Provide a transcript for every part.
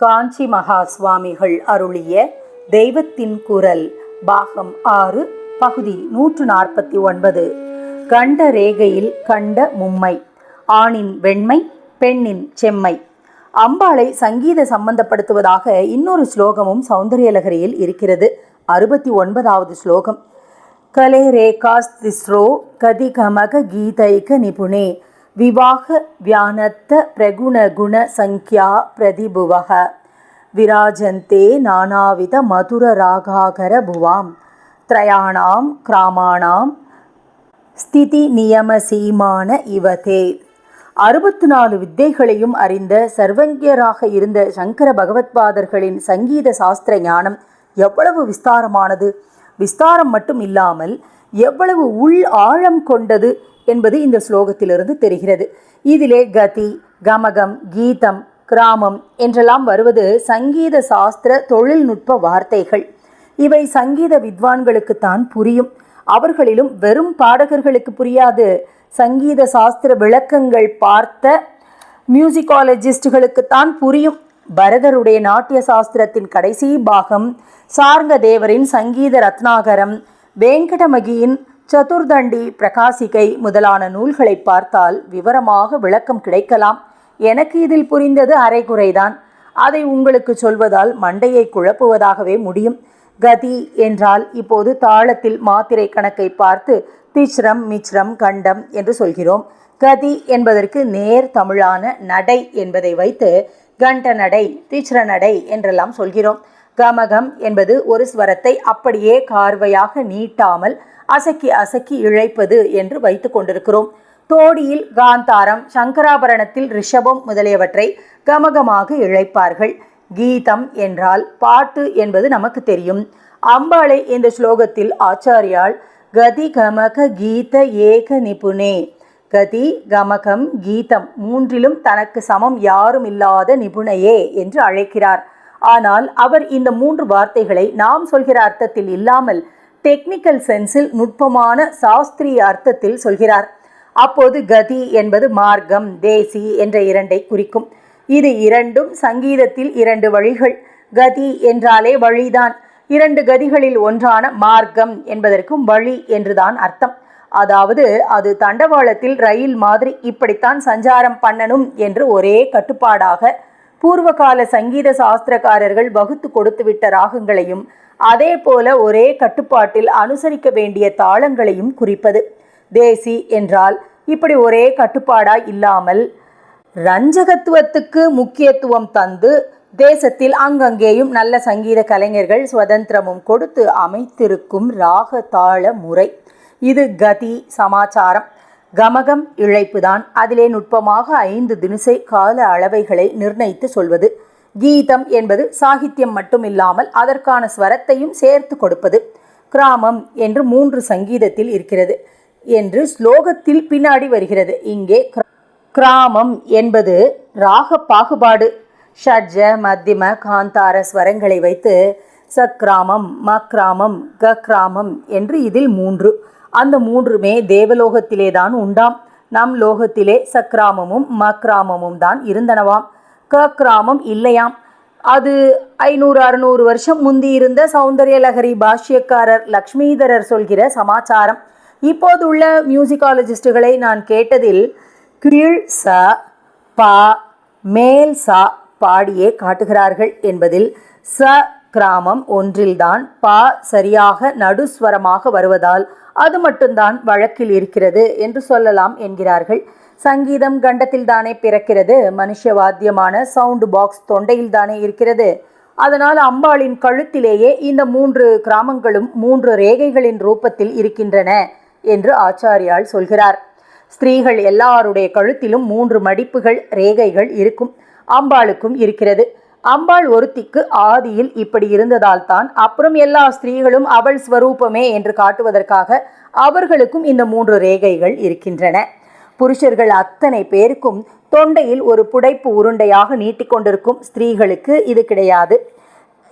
காஞ்சி மகா சுவாமிகள் அருளிய தெய்வத்தின் குரல் பாகம் ஆறு பகுதி நூற்று நாற்பத்தி ஒன்பது. கண்ட ரேகையில் கண்ட மும்மை ஆணின் வெண்மை பெண்ணின் செம்மை. அம்பாளை சங்கீத சம்பந்தப்படுத்துவதாக இன்னொரு ஸ்லோகமும் சௌந்தரியலகரியில் இருக்கிறது. அறுபத்தி ஒன்பதாவது ஸ்லோகம். கலே ரேகாஸ்திஸ்ரோ கதிகமக கீதைக நிபுணே. விவாக வியானத்த பிரகுண குண சங்கியா பிரதிபுவக. விராஜந்தே நானாவித மதுர ராகாகர புவாம். த்ரயாணாம் கிராமாணாம் ஸ்திதி நியம சீமான இவதே. அறுபத்து நாலு வித்தைகளையும் அறிந்த சர்வங்கியராக இருந்த சங்கர பகவத்பாதர்களின் சங்கீத சாஸ்திர ஞானம் எவ்வளவு விஸ்தாரமானது? விஸ்தாரம் மட்டும் இல்லாமல் எவ்வளவு உள் ஆழம் கொண்டது என்பது இந்த ஸ்லோகத்திலிருந்து தெரிகிறது. இதிலே கதி கமகம் கீதம் கிராமம் என்றெல்லாம் வருவது சங்கீத சாஸ்திர தொழில்நுட்ப வார்த்தைகள். இவை சங்கீத வித்வான்களுக்குத்தான் புரியும். அவர்களிலும் வெறும் பாடகர்களுக்கு புரியாது. சங்கீத சாஸ்திர விளக்கங்கள் பார்த்த மியூசிக்காலஜிஸ்டுகளுக்குத்தான் புரியும். பரதருடைய நாட்டிய சாஸ்திரத்தின் கடைசி பாகம் சார்ங்க தேவரின் சங்கீத ரத்னாகரம் வேங்கடமகியின் சதுர்தண்டி பிரகாசிகை முதலான நூல்களை பார்த்தால் விவரமாக விளக்கம் கிடைக்கலாம். எனக்கு இதில் புரிந்தது அரைகுறைதான். அதை உங்களுக்கு சொல்வதால் மண்டையை குழப்புவதாகவே முடியும். கதி என்றால் இப்போது தாளத்தில் மாத்திரை கணக்கை பார்த்து திச்ரம் மிச்ரம் கண்டம் என்று சொல்கிறோம். கதி என்பதற்கு நேர் தமிழான நடை என்பதை வைத்து கண்ட நடை திச்ர நடை என்றெல்லாம் சொல்கிறோம். கமகம் என்பது ஒரு ஸ்வரத்தை அப்படியே கார்வையாக நீட்டாமல் அசக்கி அசக்கி இழைப்பது என்று வைத்து கொண்டிருக்கிறோம். தோடியில் காந்தாரம் சங்கராபரணத்தில் ரிஷபம் முதலியவற்றை கமகமாக இழைப்பார்கள். கீதம் என்றால் பாட்டு என்பது நமக்கு தெரியும். அம்பாளை இந்த ஸ்லோகத்தில் ஆச்சாரியால் கதி கமக கீத ஏக நிபுணே. கதி கமகம் கீதம் மூன்றிலும் தனக்கு சமம் யாரும் இல்லாத நிபுணையே என்று அழைக்கிறார். ஆனால் அவர் இந்த மூன்று வார்த்தைகளை நாம் சொல்கிற அர்த்தத்தில் இல்லாமல் டெக்னிக்கல் சென்ஸில் நுட்பமான சாஸ்திரிய அர்த்தத்தில் சொல்கிறார். அப்போது கதி என்பது மார்க்கம் தேசி என்ற இரண்டை குறிக்கும். இது இரண்டும் சங்கீதத்தில் இரண்டு வழிகள். கதி என்றாலே வழிதான். இரண்டு கதிகளில் ஒன்றான மார்க்கம் என்பதற்கும் வழி என்றுதான் அர்த்தம். அதாவது அது தண்டவாளத்தில் ரயில் மாதிரி இப்படித்தான் சஞ்சாரம் பண்ணணும் என்று ஒரே கட்டுப்பாடாக பூர்வகால சங்கீத சாஸ்திரக்காரர்கள் வகுத்து கொடுத்துவிட்ட ராகங்களையும் அதே போல ஒரே கட்டுப்பாட்டில் அனுசரிக்க வேண்டிய தாளங்களையும் குறிப்பது. தேசி என்றால் இப்படி ஒரே கட்டுப்பாடா இல்லாமல் ரஞ்சகத்துவத்துக்கு முக்கியத்துவம் தந்து தேசத்தில் அங்கங்கேயும் நல்ல சங்கீத கலைஞர்கள் சுதந்திரமும் கொடுத்து அமைத்திருக்கும் ராக தாள முறை. இது கதி சமாச்சாரம். கமகம் இழைப்புதான். அதிலே நுட்பமாக ஐந்து தினசை கால அளவைகளை நிர்ணயித்து சொல்வது. கீதம் என்பது சாகித்யம் மட்டுமில்லாமல் அதற்கான ஸ்வரத்தையும் சேர்த்து கொடுப்பது. கிராமம் என்று மூன்று சங்கீதத்தில் இருக்கிறது என்று ஸ்லோகத்தில் பின்னாடி வருகிறது. இங்கே கிராமம் என்பது ராக பாகுபாடு. ஷட்ஜ மத்தியம காந்தார ஸ்வரங்களை வைத்து சக்ராமம் மக்ராமம் கக்ராமம் என்று இதில் மூன்று. அந்த மூன்றுமே தேவலோகத்திலே தான் உண்டாம். நம் லோகத்திலே சக்ராமமும் மக்ராமமும் தான் இருந்தனவாம். கிராமம் இல்லையாம். அது ஐநூறு அறுநூறு வருஷம் முந்தி இருந்த சௌந்தர்யலகரி பாஷ்யக்காரர் லக்ஷ்மீதரர் சொல்கிற சமாச்சாரம். இப்போது உள்ள மியூசிக்காலஜிஸ்டுகளை நான் கேட்டதில் கீழ் ச பா மேல் சா பாடியே காட்டுகிறார்கள் என்பதில் ச கிராமம் ஒன்றில்தான் பா சரியாக நடுஸ்வரமாக வருவதால் அது மட்டும்தான் வழக்கில் இருக்கிறது என்று சொல்லலாம் என்கிறார்கள். சங்கீதம் கண்டத்தில் தானே பிறக்கிறது. மனுஷ வாத்தியமான சவுண்டு பாக்ஸ் தொண்டையில் தானே இருக்கிறது. அதனால் அம்பாளின் கழுத்திலேயே இந்த மூன்று கிராமங்களும் மூன்று ரேகைகளின் ரூபத்தில் இருக்கின்றன என்று ஆச்சாரியால் சொல்கிறார். ஸ்திரீகள் எல்லாருடைய கழுத்திலும் மூன்று மடிப்புகள் ரேகைகள் இருக்கும். அம்பாளுக்கும் இருக்கிறது. அம்பாள் ஒருத்திக்கு ஆதியில் இப்படி இருந்ததால் தான் அப்புறம் எல்லா ஸ்திரீகளும் அவள் ஸ்வரூபமே என்று காட்டுவதற்காக அவர்களுக்கும் இந்த மூன்று ரேகைகள் இருக்கின்றன. புருஷர்கள் அத்தனை பேருக்கும் தொண்டையில் ஒரு புடைப்பு உருண்டையாக நீட்டிக்கொண்டிருக்கும் ஸ்திரீகளுக்கு இது கிடையாது.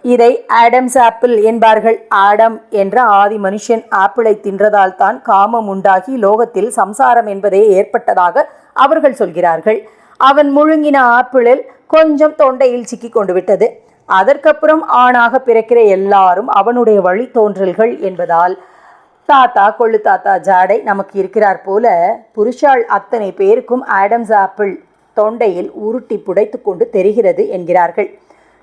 இதை ஆடம்ஸ் ஆப்பிள் என்பார்கள். ஆடம் என்ற ஆதி மனுஷன் ஆப்பிளை தின்றதால் தான் காமம் உண்டாகி லோகத்தில் சம்சாரம் என்பதே ஏற்பட்டதாக அவர்கள் சொல்கிறார்கள். அவன் முழுங்கின ஆப்பிளில் கொஞ்சம் தொண்டையில் சிக்கி கொண்டு விட்டது அதற்கப்புறம் ஆணாக பிறக்கிற எல்லாரும் அவனுடைய வழித்தோன்றல்கள் என்பதால் தாத்தா கொள்ளு தாத்தா ஜாடை நமக்கு இருக்கிறார் போல புருஷாள் அத்தனை பேருக்கும் ஆடம்ஸ் ஆப்பிள் தொண்டையில் உருட்டி புடைத்து கொண்டு தெரிகிறது என்கிறார்கள்.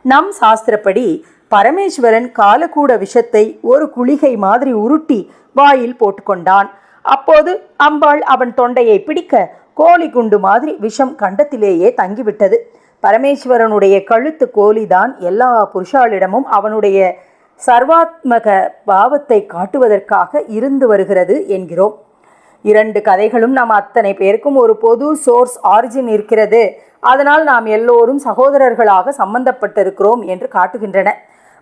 நம் சாஸ்திரப்படி பரமேஸ்வரன் காலக்கூட விஷத்தை ஒரு குளிகை மாதிரி உருட்டி வாயில் போட்டுக்கொண்டான் அப்போது அம்பாள் அவன் தொண்டையை பிடிக்க கோழி குண்டு மாதிரி விஷம் கண்டத்திலேயே தங்கிவிட்டது. பரமேஸ்வரனுடைய கழுத்து கோழிதான் எல்லா புருஷாளிடமும் அவனுடைய சர்வாத்மக பாவத்தை காட்டுவதற்காக இருந்து வருகிறது என்கிறோம். இரண்டு கதைகளும் நாம் அத்தனை பேருக்கும் ஒரு பொது சோர்ஸ் ஆரிஜின் இருக்கிறது. அதனால் நாம் எல்லோரும் சகோதரர்களாக சம்பந்தப்பட்டிருக்கிறோம் என்று காட்டுகின்றன.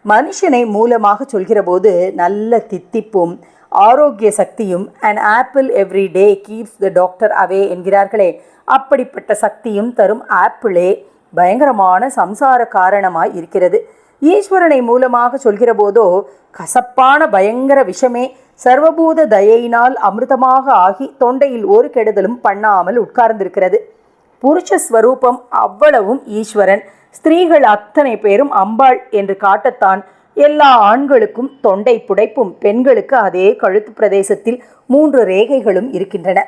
மனுஷனை மூலமாக சொல்கிற போது நல்ல தித்திப்பும் ஆரோக்கிய சக்தியும் and apple every day keeps the doctor away என்கிறார்களே. அப்படிப்பட்ட சக்தியும் தரும் ஆப்பிளே. பயங்கரமான சம்சார காரணமாய் இருக்கிறது. ஈஸ்வரனை மூலமாக சொல்கிற போதோ கசப்பான பயங்கர விஷமே சர்வபூத தயையினால் அமிர்தமாக ஆகி தொண்டையில் ஒரு கெடுதலும் பண்ணாமல் உட்கார்ந்திருக்கிறது. புருஷ ஸ்வரூபம் அவ்வளவும் ஈஸ்வரன். ஸ்திரீகள் அத்தனை பேரும் அம்பாள் என்று காட்டத்தான் எல்லா ஆண்களுக்கும் தொண்டை புடைப்பும் பெண்களுக்கு அதே கழுத்து பிரதேசத்தில் மூன்று ரேகைகளும் இருக்கின்றன.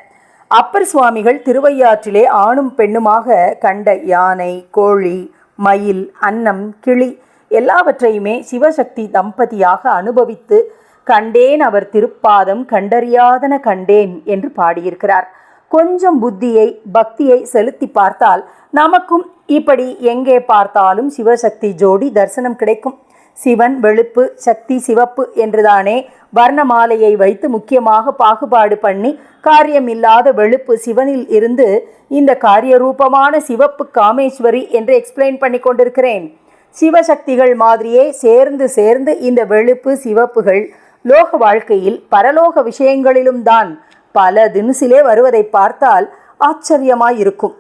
அப்பர் சுவாமிகள் திருவையாற்றிலே ஆணும் பெண்ணுமாக கண்ட யானை கோழி மயில் அன்னம் கிளி எல்லாவற்றையுமே சிவசக்தி தம்பதியாக அனுபவித்து கண்டேன் அவர் திருப்பாதம் கண்டறியாதன கண்டேன் என்று பாடியிருக்கிறார். கொஞ்சம் புத்தியை பக்தியை செலுத்தி பார்த்தால் நமக்கும் இப்படி எங்கே பார்த்தாலும் சிவசக்தி ஜோடி தரிசனம் கிடைக்கும். சிவன் வெளுப்பு சக்தி சிவப்பு என்றுதானே வர்ணமாலையை வைத்து முக்கியமாக பாகுபாடு பண்ணி காரியமில்லாத வெளுப்பு சிவனில் இருந்து இந்த காரியரூபமான சிவப்பு காமேஸ்வரி என்று எக்ஸ்பிளைன் பண்ணி கொண்டிருக்கிறேன். சிவசக்திகள் மாதிரியே சேர்ந்து சேர்ந்து இந்த வெளுப்பு சிவப்புகள் லோக வாழ்க்கையில் பரலோக விஷயங்களிலும் தான் பல தினசிலே வருவதை பார்த்தால் ஆச்சரியமாயிருக்கும்.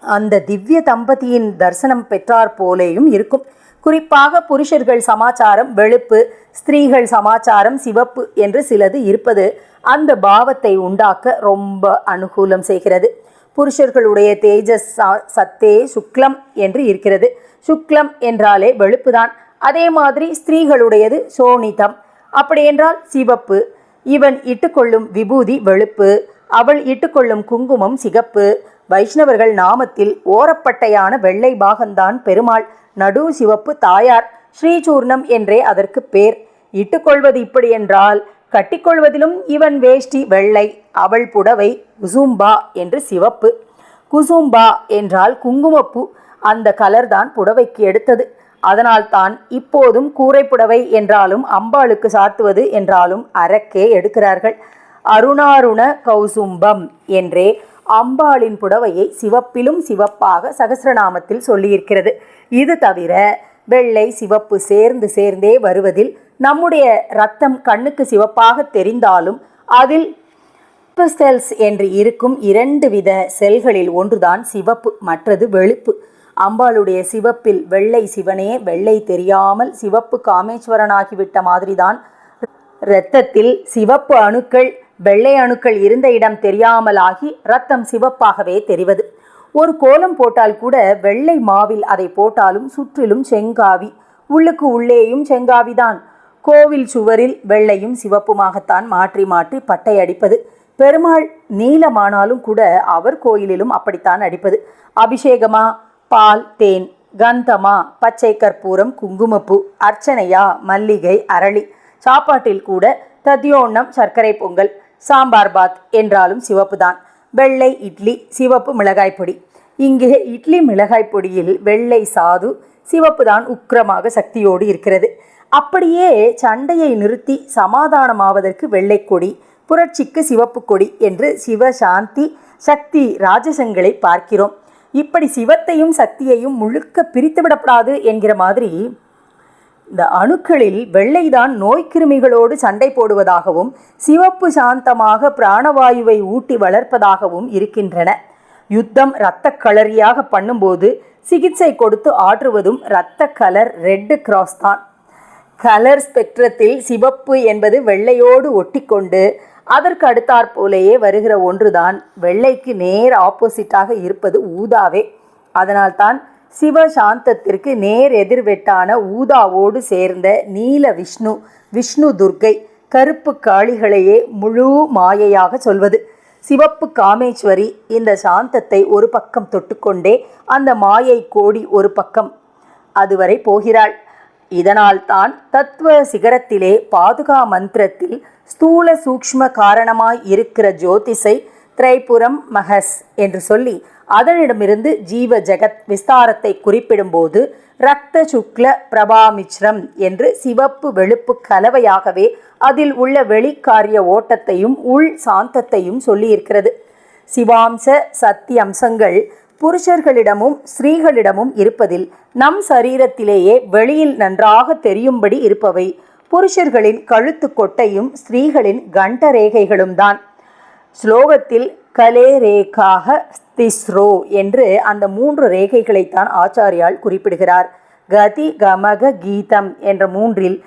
அந்த திவ்ய தம்பதியின் தரிசனம் பெற்றார் போலேயும் இருக்கும். குறிப்பாக புருஷர்கள் சமாச்சாரம் வெளுப்பு ஸ்திரீகள் சமாச்சாரம் சிவப்பு என்று சிலது இருப்பது அந்த பாவத்தை உண்டாக்க ரொம்ப அனுகூலம் செய்கிறது. புருஷர்களுடைய தேஜஸ் சத்தே சுக்லம் என்று இருக்கிறது. சுக்லம் என்றாலே வெளுப்புதான். அதே மாதிரி ஸ்திரீகளுடையது சோனிதம். அப்படியென்றால் சிவப்பு. இவன் இட்டுக்கொள்ளும் விபூதி வெளுப்பு. அவள் இட்டுக்கொள்ளும் குங்குமம் சிகப்பு. வைஷ்ணவர்கள் நாமத்தில் ஓரப்பட்டையான வெள்ளை பாகந்தான் பெருமாள் நடு சிவப்பு தாயார் ஸ்ரீசூர்ணம் என்றே அதற்கு பேர். இட்டுக்கொள்வது இப்படி என்றால் கட்டிக்கொள்வதிலும் இவன் வேஷ்டி வெள்ளை அவள் புடவை குசும்பா என்று சிவப்பு. குசும்பா என்றால் குங்குமப்பூ அந்த கலர் தான் புடவைக்கு எடுத்தது. அதனால் தான் இப்போதும் கூரை புடவை என்றாலும் அம்பாளுக்கு சாத்துவது என்றாலும் அரக்கே எடுக்கிறார்கள். அருணாருண கௌசும்பம் என்றே அம்பாளின் புடவையை சிவப்பிலும் சிவப்பாக சகசிரநாமத்தில் சொல்லியிருக்கிறது. இது தவிர வெள்ளை சிவப்பு சேர்ந்து சேர்ந்தே வருவதில் நம்முடைய ரத்தம் கண்ணுக்கு சிவப்பாக தெரிந்தாலும் அதில் செல்ஸ் என்று இருக்கும் இரண்டு வித செல்களில் ஒன்றுதான் சிவப்பு மற்றது வெளுப்பு. அம்பாளுடைய சிவப்பில் வெள்ளை சிவனே வெள்ளை தெரியாமல் சிவப்பு காமேஸ்வரனாகிவிட்ட மாதிரிதான் இரத்தத்தில் சிவப்பு அணுக்கள் வெள்ளை அணுக்கள் இருந்த இடம் தெரியாமலாகி ரத்தம் சிவப்பாகவே தெரிவது. ஒரு கோலம் போட்டால் கூட வெள்ளை மாவில் அதை போட்டாலும் சுற்றிலும் செங்காவி. உள்ளுக்கு உள்ளேயும் செங்காவிதான். கோவில் சுவரில் வெள்ளையும் சிவப்புமாகத்தான் மாற்றி மாற்றி பட்டை அடிப்பது. பெருமாள் நீலமானாலும் கூட அவர் கோயிலிலும் அப்படித்தான் அடிப்பது. அபிஷேகமா? பால் தேன் கந்தமா? பச்சை கற்பூரம் குங்குமப்பூ? அர்ச்சனையா? மல்லிகை அரளி? சாப்பாட்டில் கூட ததியோண்ணம் சர்க்கரை பொங்கல். சாம்பார் பாத் என்றாலும் சிவப்பு தான் வெள்ளை இட்லி சிவப்பு மிளகாய் பொடி. இங்கே இட்லி மிளகாய் பொடியில் வெள்ளை சாது சிவப்பு தான் உக்கிரமாக சக்தியோடு இருக்கிறது. அப்படியே சண்டையை நிறுத்தி சமாதானமாவதற்கு வெள்ளை கொடி புரட்சிக்கு சிவப்பு கொடி என்று சிவசாந்தி சக்தி ராஜசங்களை பார்க்கிறோம். இப்படி சிவத்தையும் சக்தியையும் முழுக்க பிரித்து விடப்படாது என்கிற மாதிரி இந்த அணுக்களில் வெள்ளைதான் நோய்க்கிருமிகளோடு சண்டை போடுவதாகவும் சிவப்பு சாந்தமாக பிராணவாயுவை ஊட்டி வளர்ப்பதாகவும் இருக்கின்றன. யுத்தம் இரத்த களரியாக பண்ணும்போது சிகிச்சை கொடுத்து ஆற்றுவதும் இரத்த கலர் ரெட்டு கிராஸ் தான். கலர் ஸ்பெக்ட்ரத்தில் சிவப்பு என்பது வெள்ளையோடு ஒட்டிக்கொண்டு அதற்கு அடுத்தாற்போலேயே வருகிற ஒன்றுதான். வெள்ளைக்கு நேர் ஆப்போசிட்டாக இருப்பது ஊதாவே. அதனால்தான் சிவசாந்தத்திற்கு நேர் எதிர்வெட்டான ஊதாவோடு சேர்ந்த நீல விஷ்ணு விஷ்ணு துர்க்கை கருப்பு காளிகளையே முழு மாயையாக சொல்வது. சிவப்பு காமேஸ்வரி இந்த சாந்தத்தை ஒரு பக்கம் தொட்டுக்கொண்டே அந்த மாயை கோடி ஒரு பக்கம் அதுவரை போகிறாள். இதனால் தான் தத்துவ சிகரத்திலே பாதுகா மந்திரத்தில் ஸ்தூல சூக்ஷ்ம காரணமாய் இருக்கிற ஜோதிஷை திரைபுரம் மகஸ் என்று சொல்லி அதனிடமிருந்து ஜீவ ஜெகத் விஸ்தாரத்தை குறிப்பிடும்போது ரக்த சுக்ல பிரபாமிச்ரம் என்று சிவப்பு வெளுப்பு கலவையாகவே அதில் உள்ள வெளிக்காரிய ஓட்டத்தையும் உள் சாந்தத்தையும் சொல்லியிருக்கிறது. சிவாம்ச சத்திய அம்சங்கள் புருஷர்களிடமும் ஸ்திரீகளிடமும் இருப்பதில் நம் சரீரத்திலேயே வெளியில் நன்றாக தெரியும்படி இருப்பவை. புருஷர்களின் கழுத்து கொட்டையும் ஸ்திரீகளின் கண்ட ரேகைகளும் தான் ஸ்லோகத்தில் கலே ரேகாக ஸ்திஸ்ரோ என்று அந்த மூன்று ரேகைகளைத்தான் ஆச்சாரியால் குறிப்பிடுகிறார். கதி கமக கீதம் என்ற மூன்றில்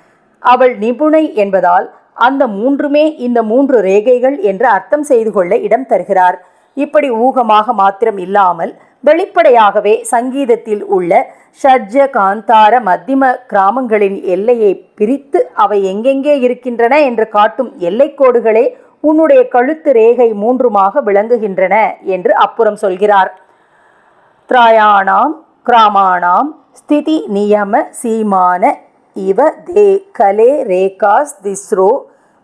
அவள் நிபுணை என்பதால் அந்த மூன்றுமே இந்த மூன்று ரேகைகள் என்று அர்த்தம் செய்து கொள்ள இடம் தருகிறார். இப்படி ஊகமாக மாத்திரம் இல்லாமல் வெளிப்படையாகவே சங்கீதத்தில் உள்ள ஷட்ஜ காந்தார மத்திம கிராமங்களின் எல்லையை பிரித்து அவை எங்கெங்கே இருக்கின்றன என்று காட்டும் எல்லைக்கோடுகளே உன்னுடைய கழுத்து ரேகை மூன்றுமாக விளங்குகின்றன என்று அப்புறம் சொல்கிறார். திராயாணாம் கிராமாணாம் ஸ்திதி நியம சீமான இவ தே கலே ரேகாஸ் திஸ்ரோ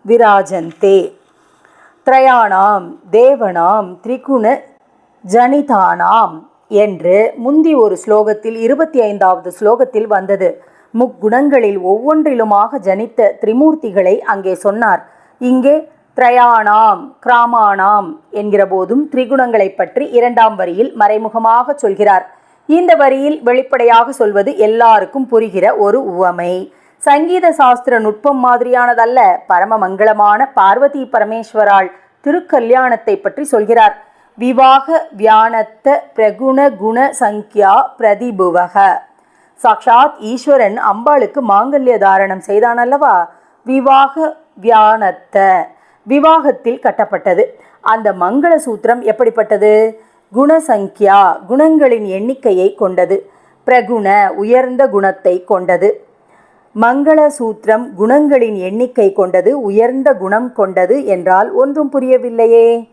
விராஜந்தே. திரயாணாம் தேவனாம் திரிகுண ஜனிதானாம் என்று முந்தி ஒரு ஸ்லோகத்தில் இருபத்தி ஐந்தாவது ஸ்லோகத்தில் வந்தது. முக்குணங்களில் ஒவ்வொன்றிலுமாக ஜனித்த திரிமூர்த்திகளை அங்கே சொன்னார். இங்கே பிரயாணாம் கிராமாணாம் என்கிற போதும் திரிகுணங்களை பற்றி இரண்டாம் வரியில் மறைமுகமாக சொல்கிறார். இந்த வரியில் வெளிப்படையாக சொல்வது எல்லாருக்கும் புரிகிற ஒரு உவமை. சங்கீத சாஸ்திர நுட்பம் மாதிரியானதல்ல பரம மங்களமான பார்வதி பரமேஸ்வராள் திருக்கல்யாணத்தை பற்றி சொல்கிறார். விவாக வியானத்த பிரகுண குண சங்கியா பிரதிபுவக. சாக்ஷாத் ஈஸ்வரன் அம்பாளுக்கு மாங்கல்ய தாரணம் செய்தான் அல்லவா விவாக வியானத்த விவாகத்தில் கட்டப்பட்டது. அந்த மங்கள சூத்திரம் எப்படிப்பட்டது? குணசங்கியா குணங்களின் எண்ணிக்கையை கொண்டது. பிரகுண உயர்ந்த குணத்தை கொண்டது. மங்கள சூத்திரம் குணங்களின் எண்ணிக்கை கொண்டது உயர்ந்த குணம் கொண்டது என்றால் ஒன்றும் புரியவில்லையே.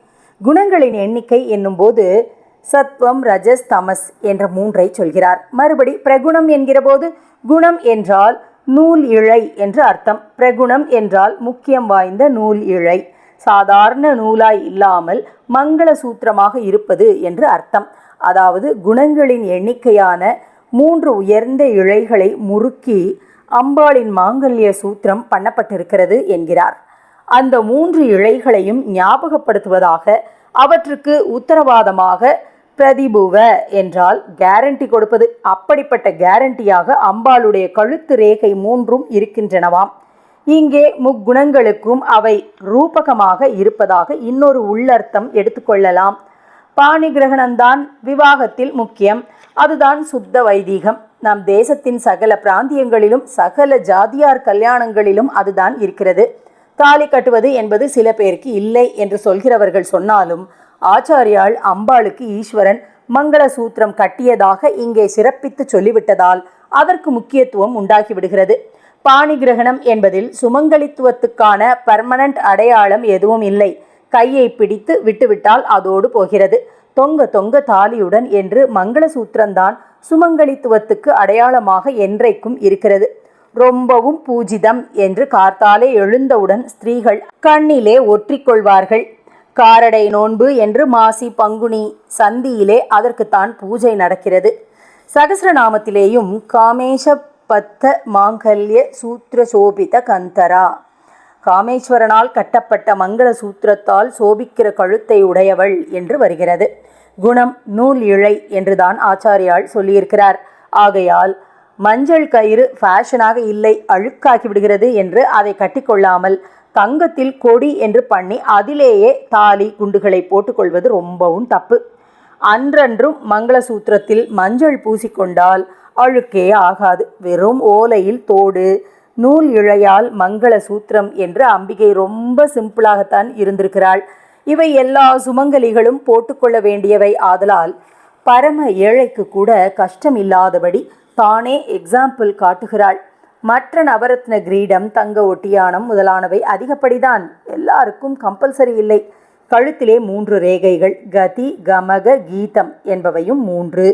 குணங்களின் எண்ணிக்கை என்னும்போது சத்வம் ரஜஸ் தமஸ் என்ற மூன்றை சொல்கிறார். மறுபடி பிரகுணம் என்கிறபோது குணம் என்றால் நூல் இழை என்று அர்த்தம். பிரகுணம் என்றால் முக்கியம் வாய்ந்த நூல் இழை. சாதாரண நூலாய் இல்லாமல் மங்கள சூத்திரமாக இருப்பது என்று அர்த்தம். அதாவது குணங்களின் எண்ணிக்கையான மூன்று உயர்ந்த இழைகளை முறுக்கி அம்பாளின் மாங்கல்ய சூத்திரம் பண்ணப்பட்டிருக்கிறது என்கிறார். அந்த மூன்று இழைகளையும் ஞாபகப்படுத்துவதாக அவற்றுக்கு உத்தரவாதமாக பிரதிபுவ என்றால் கேரண்டி கொடுப்பது அப்படிப்பட்ட கேரண்டியாக அம்பாளுடைய கழுத்து ரேகை மூன்றும் இருக்கின்றனவாம். இங்கே முக்குணங்களுக்கும் அவை ரூபகமாக இருப்பதாக இன்னொரு உள்ளர்த்தம் எடுத்துக்கொள்ளலாம். பாணி கிரகணம்தான் விவாகத்தில் முக்கியம். அதுதான் சுத்த வைதீகம். நம் தேசத்தின் சகல பிராந்தியங்களிலும் சகல ஜாதியார் கல்யாணங்களிலும் அதுதான் இருக்கிறது. தாலி கட்டுவது என்பது சில பேருக்கு இல்லை என்று சொல்கிறவர்கள் சொன்னாலும் ஆச்சாரியால் அம்பாளுக்கு ஈஸ்வரன் மங்கள சூத்திரம் கட்டியதாக இங்கே சிறப்பித்து சொல்லிவிட்டதால் அதற்கு முக்கியத்துவம் உண்டாகிவிடுகிறது. பாணி கிரகணம் என்பதில் சுமங்கலித்துவத்துக்கான பர்மனன்ட் அடையாளம் எதுவும் இல்லை. கையை பிடித்து விட்டுவிட்டால் அதோடு போகிறது. தொங்க தொங்க தாலியுடன் என்று மங்களசூத்திரம்தான் சுமங்கலித்துவத்துக்கு அடையாளமாக என்றைக்கும் இருக்கிறது. ரொம்பவும் பூஜிதம் என்று கார்த்தாலே எழுந்தவுடன் ஸ்திரீகள் கண்ணிலே ஒற்றிக்கொள்வார்கள். காரடை நோன்பு என்று மாசி பங்குனி சந்தியிலே அதற்குத்தான் பூஜை நடக்கிறது. சகசிரநாமத்திலேயும் காமேஷ பத்த மாங்கல்ய சூத்திர சோபித கந்தரா. காமேஸ்வரனால் கட்டப்பட்ட மங்கள சூத்திரத்தால் சோபிக்கிற கழுத்தை உடையவள் என்று வருகிறது. குணம் நூல் இழை என்றுதான் ஆச்சாரியால் சொல்லியிருக்கிறார். ஆகையால் மஞ்சள் கயிறு ஃபேஷனாக இல்லை அழுக்காகி விடுகிறது என்று அதை கட்டிக்கொள்ளாமல் தங்கத்தில் கொடி என்று பண்ணி அதிலேயே தாலி குண்டுகளை போட்டுக்கொள்வது ரொம்பவும் தப்பு. அன்றன்றும் மங்களசூத்திரத்தில் மஞ்சள் பூசிக்கொண்டால் அழுக்கே ஆகாது. வெறும் ஓலையில் தோடு நூல் இழையால் மங்கள சூத்திரம் என்று அம்பிகை ரொம்ப சிம்பிளாகத்தான் இருந்திருக்கிறாள். இவை எல்லா சுமங்கலிகளும் போட்டுக்கொள்ள வேண்டியவை ஆதலால் பரம ஏழைக்கு கூட கஷ்டம் இல்லாதபடி தானே எக்ஸாம்பிள் காட்டுகிறாள். மற்ற நவரத்ன கிரீடம் தங்க ஒட்டியானம் முதலானவை அதிகப்படிதான். எல்லாருக்கும் கம்பல்சரி இல்லை. கழுத்திலே மூன்று ரேகைகள் கதி கமக கீதம் என்பவையும் மூன்று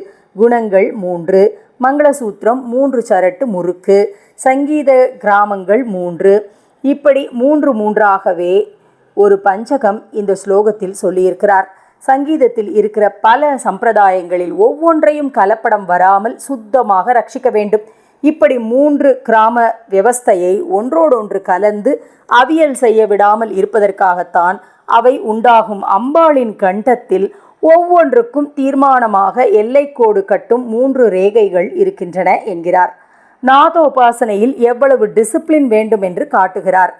குணங்கள் மூன்று மங்களசூத்திரம் மூன்று சரட்டு முறுக்கு சங்கீத கிராமங்கள் மூன்று. இப்படி மூன்று மூன்றாகவே ஒரு பஞ்சகம் இந்த ஸ்லோகத்தில் சொல்லியிருக்கிறார். சங்கீதத்தில் இருக்கிற பல சம்பிரதாயங்களில் ஒவ்வொன்றையும் கலப்படம் வராமல் சுத்தமாக ரட்சிக்க வேண்டும். இப்படி மூன்று கிராம விவஸ்தையை ஒன்றோடொன்று கலந்து அவியல் செய்ய விடாமல் இருப்பதற்காகத்தான் அவை உண்டாகும் அம்பாளின் கண்டத்தில் ஒவ்வொன்றுக்கும் தீர்மானமாக எல்லைக்கோடு கட்டும் மூன்று ரேகைகள் இருக்கின்றன என்கிறார். நாதோபாசனையில் எவ்வளவு டிசிப்ளின் வேண்டும் என்று காட்டுகிறார்.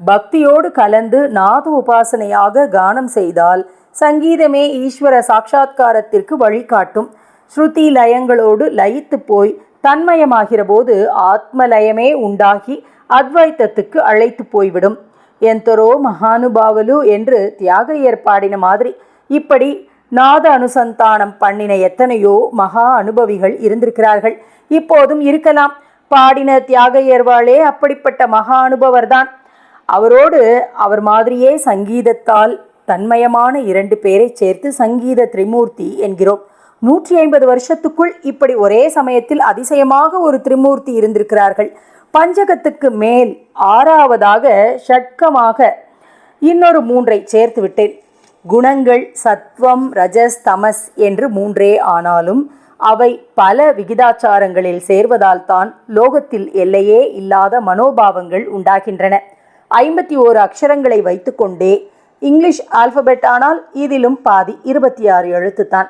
பக்தியோடு கலந்து நாத உபாசனையாக கானம் செய்தால் சங்கீதமே ஈஸ்வர சாட்சா்காரத்திற்கு வழிகாட்டும். ஸ்ருதி லயங்களோடு லயித்து போய் தன்மயமாகிற போது ஆத்மலயமே உண்டாகி அத்வைத்தத்துக்கு அழைத்து போய்விடும். எந்தரோ மகானுபாவலு என்று தியாகையர் பாடின மாதிரி இப்படி நாத அனுசந்தானம் பண்ணின எத்தனையோ மகா அனுபவிகள் இருந்திருக்கிறார்கள். இப்போதும் இருக்கலாம். பாடின தியாகையர்வாளே அப்படிப்பட்ட மகா அனுபவர்தான். அவரோடு அவர் மாதிரியே சங்கீதத்தால் தன்மயமான இரண்டு பேரை சேர்த்து சங்கீத திரிமூர்த்தி என்கிறோம். நூற்றி ஐம்பது வருஷத்துக்குள் இப்படி ஒரே சமயத்தில் அதிசயமாக ஒரு திரிமூர்த்தி இருந்திருக்கிறார்கள். பஞ்சகத்துக்கு மேல் ஆறாவதாக ஷட்கமாக இன்னொரு மூன்றை சேர்த்து விட்டேன். குணங்கள் சத்வம் ரஜஸ் தமஸ் என்று மூன்றே ஆனாலும் அவை பல விகிதாச்சாரங்களில் சேர்வதால் தான் லோகத்தில் எல்லையே இல்லாத மனோபாவங்கள் உண்டாகின்றன. ஐம்பத்தி ஓரு அக்ஷரங்களை வைத்துக்கொண்டே இங்கிலீஷ் ஆல்பபெட் ஆனால் இதிலும் பாதி இருபத்தி ஆறு எழுத்துத்தான்.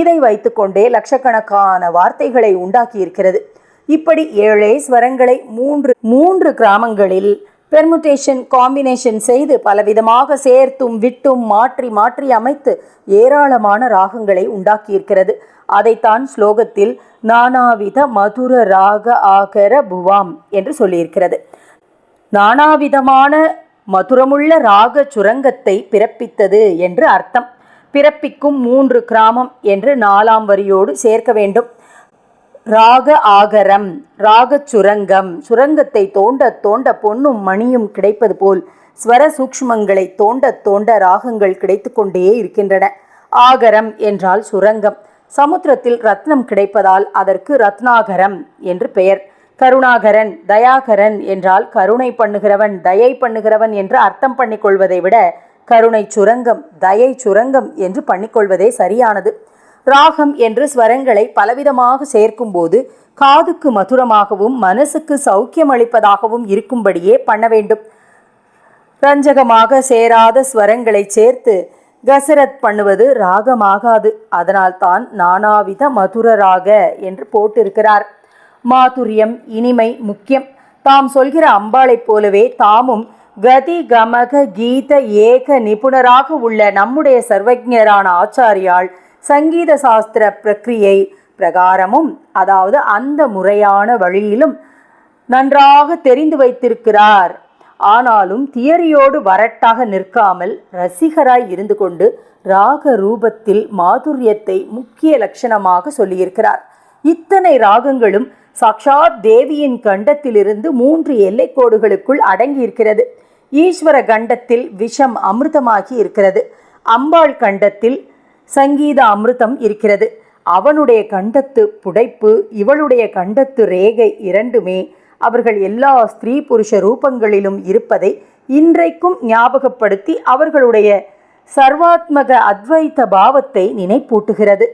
இதை வைத்துக்கொண்டே லட்சக்கணக்கான வார்த்தைகளை உண்டாக்கியிருக்கிறது. இப்படி ஏழே ஸ்வரங்களை மூன்று மூன்று கிராமங்களில் பெர்முட்டேஷன் காம்பினேஷன் செய்து பலவிதமாக சேர்த்தும் விட்டும் மாற்றி மாற்றி அமைத்து ஏராளமான ராகங்களை உண்டாக்கியிருக்கிறது. அதைத்தான் ஸ்லோகத்தில் நானாவித மதுர ராக ஆகர புவாம் என்று சொல்லியிருக்கிறது. நானாவிதமான மதுரமுள்ள ராக சுரங்கத்தை பிறப்பித்தது என்று அர்த்தம். பிறப்பிக்கும் மூன்று கிராமம் என்று நாலாம் வரியோடு சேர்க்க வேண்டும். ராக ஆகரம் ராக சுரங்கம் சுரங்கத்தை தோண்ட தோண்ட பொன்னும் மணியும் கிடைப்பது போல் ஸ்வர சூக்ஷ்மங்களை தோண்ட தோண்ட ராகங்கள் கிடைத்து கொண்டே இருக்கின்றன. ஆகரம் என்றால் சுரங்கம். சமுத்திரத்தில் ரத்னம் கிடைப்பதால் அதற்கு ரத்னாகரம் என்று பெயர். கருணாகரன் தயாகரன் என்றால் கருணை பண்ணுகிறவன் தயை பண்ணுகிறவன் என்று அர்த்தம் பண்ணிக்கொள்வதை விட கருணை சுரங்கம் தயை சுரங்கம் என்று பண்ணிக்கொள்வதே சரியானது. ராகம் என்று ஸ்வரங்களை பலவிதமாக சேர்க்கும்போது காதுக்கு மதுரமாகவும் மனசுக்கு சௌக்கியம் அளிப்பதாகவும் இருக்கும்படியே பண்ண வேண்டும். ரஞ்சகமாக சேராத ஸ்வரங்களை சேர்த்து கசரத் பண்ணுவது ராகமாகாது. அதனால்தான் நானாவித மதுர ராக என்று போட்டிருக்கிறார். மாதுரியம் இனிமை முக்கியம். தாம் சொல்கிற அம்பாளைப் போலவே தாமும் கதி கமக கீத ஏக நிபுணராக உள்ள நம்முடைய சர்வஜரான ஆச்சாரியால் சங்கீத சாஸ்திர பிரக்ரியை பிரகாரமும் அதாவது அந்த முறையான வழியிலும் நன்றாக தெரிந்து வைத்திருக்கிறார். ஆனாலும் தியரியோடு வரட்டாக நிற்காமல் ரசிகராய் இருந்து கொண்டு ராக ரூபத்தில் மாதுரியத்தை முக்கிய லட்சணமாக சொல்லியிருக்கிறார். இத்தனை ராகங்களும் சாக்ஷாத் தேவியின் கண்டத்திலிருந்து மூன்று எல்லைக்கோடுகளுக்குள் அடங்கியிருக்கிறது. ஈஸ்வர கண்டத்தில் விஷம் அமிர்தமாகி இருக்கிறது. அம்பாள் கண்டத்தில் சங்கீத அமிர்தம் இருக்கிறது. அவனுடைய கண்டத்து புடைப்பு இவளுடைய கண்டத்து ரேகை இரண்டுமே அவர்கள் எல்லா ஸ்திரீ புருஷ ரூபங்களிலும் இருப்பதை இன்றைக்கும் ஞாபகப்படுத்தி அவர்களுடைய சர்வாத்மக அத்வைத்த பாவத்தை நினைப்பூட்டுகிறது.